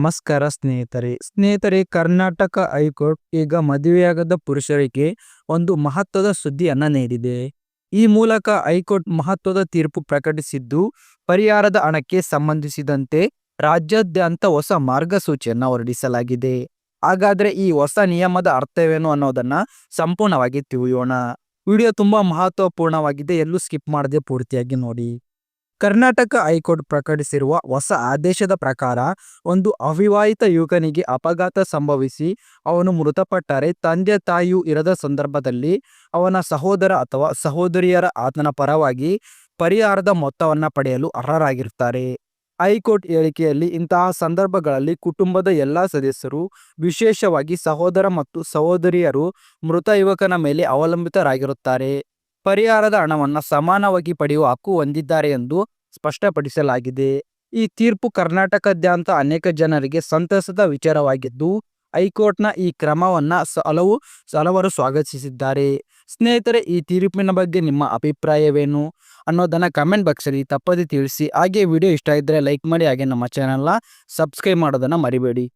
ನಮಸ್ಕಾರ ಸ್ನೇಹಿತರೆ. ಸ್ನೇಹಿತರೆ, ಕರ್ನಾಟಕ ಹೈಕೋರ್ಟ್ ಈಗ ಮದುವೆಯಾಗದ ಪುರುಷರಿಗೆ ಒಂದು ಮಹತ್ವದ ಸುದ್ದಿಯನ್ನ ನೀಡಿದೆ. ಈ ಮೂಲಕ ಹೈಕೋರ್ಟ್ ಮಹತ್ವದ ತೀರ್ಪು ಪ್ರಕಟಿಸಿದ್ದು, ಪರಿಹಾರದ ಹಣಕ್ಕೆ ಸಂಬಂಧಿಸಿದಂತೆ ರಾಜ್ಯಾದ್ಯಂತ ಹೊಸ ಮಾರ್ಗಸೂಚಿಯನ್ನ ಹೊರಡಿಸಲಾಗಿದೆ. ಹಾಗಾದ್ರೆ ಈ ಹೊಸ ನಿಯಮದ ಅರ್ಥವೇನು ಅನ್ನೋದನ್ನ ಸಂಪೂರ್ಣವಾಗಿ ತಿಳಿಯೋಣ. ವಿಡಿಯೋ ತುಂಬಾ ಮಹತ್ವಪೂರ್ಣವಾಗಿದೆ. ಎಲ್ಲೂ ಸ್ಕಿಪ್ ಮಾಡದೆ ಪೂರ್ತಿಯಾಗಿ ನೋಡಿ. ಕರ್ನಾಟಕ ಹೈಕೋರ್ಟ್ ಪ್ರಕಟಿಸಿರುವ ಹೊಸ ಆದೇಶದ ಪ್ರಕಾರ ಒಂದು ಅವಿವಾಹಿತ ಯುವಕನಿಗೆ ಅಪಘಾತ ಸಂಭವಿಸಿ ಅವನು ಮೃತಪಟ್ಟರೆ ತಂದೆ ತಾಯಿಯು ಇರದ ಸಂದರ್ಭದಲ್ಲಿ ಅವನ ಸಹೋದರ ಅಥವಾ ಸಹೋದರಿಯರ ಆತನ ಪರವಾಗಿ ಪರಿಹಾರದ ಮೊತ್ತವನ್ನು ಪಡೆಯಲು ಅರ್ಹರಾಗಿರುತ್ತಾರೆ. ಹೈಕೋರ್ಟ್ ಹೇಳಿಕೆಯಲ್ಲಿ ಇಂತಹ ಸಂದರ್ಭಗಳಲ್ಲಿ ಕುಟುಂಬದ ಎಲ್ಲ ಸದಸ್ಯರು, ವಿಶೇಷವಾಗಿ ಸಹೋದರ ಮತ್ತು ಸಹೋದರಿಯರು ಮೃತ ಯುವಕನ ಮೇಲೆ ಅವಲಂಬಿತರಾಗಿರುತ್ತಾರೆ. ಪರಿಹಾರದ ಹಣವನ್ನು ಸಮಾನವಾಗಿ ಪಡೆಯುವ ಹಕ್ಕು ಹೊಂದಿದ್ದಾರೆ ಎಂದು ಸ್ಪಷ್ಟಪಡಿಸಲಾಗಿದೆ. ಈ ತೀರ್ಪು ಕರ್ನಾಟಕದಾದ್ಯಂತ ಅನೇಕ ಜನರಿಗೆ ಸಂತಸದ ವಿಚಾರವಾಗಿದ್ದು, ಹೈಕೋರ್ಟ್ನ ಈ ಕ್ರಮವನ್ನು ಹಲವು, ಹಲವರು ಸ್ವಾಗತಿಸಿದ್ದಾರೆ. ಸ್ನೇಹಿತರೆ, ಈ ತೀರ್ಪಿನ ಬಗ್ಗೆ ನಿಮ್ಮ ಅಭಿಪ್ರಾಯವೇನು? ಅನ್ನೋದನ್ನ ಕಮೆಂಟ್ ಬಾಕ್ಸಲ್ಲಿ ತಪ್ಪದೆ ತಿಳಿಸಿ. ಹಾಗೆ ವಿಡಿಯೋ ಇಷ್ಟ ಇದ್ದರೆ ಲೈಕ್ ಮಾಡಿ, ಹಾಗೆ ನಮ್ಮ ಚಾನಲ್ನ ಸಬ್ಸ್ಕ್ರೈಬ್ ಮಾಡೋದನ್ನ ಮರಿಬೇಡಿ.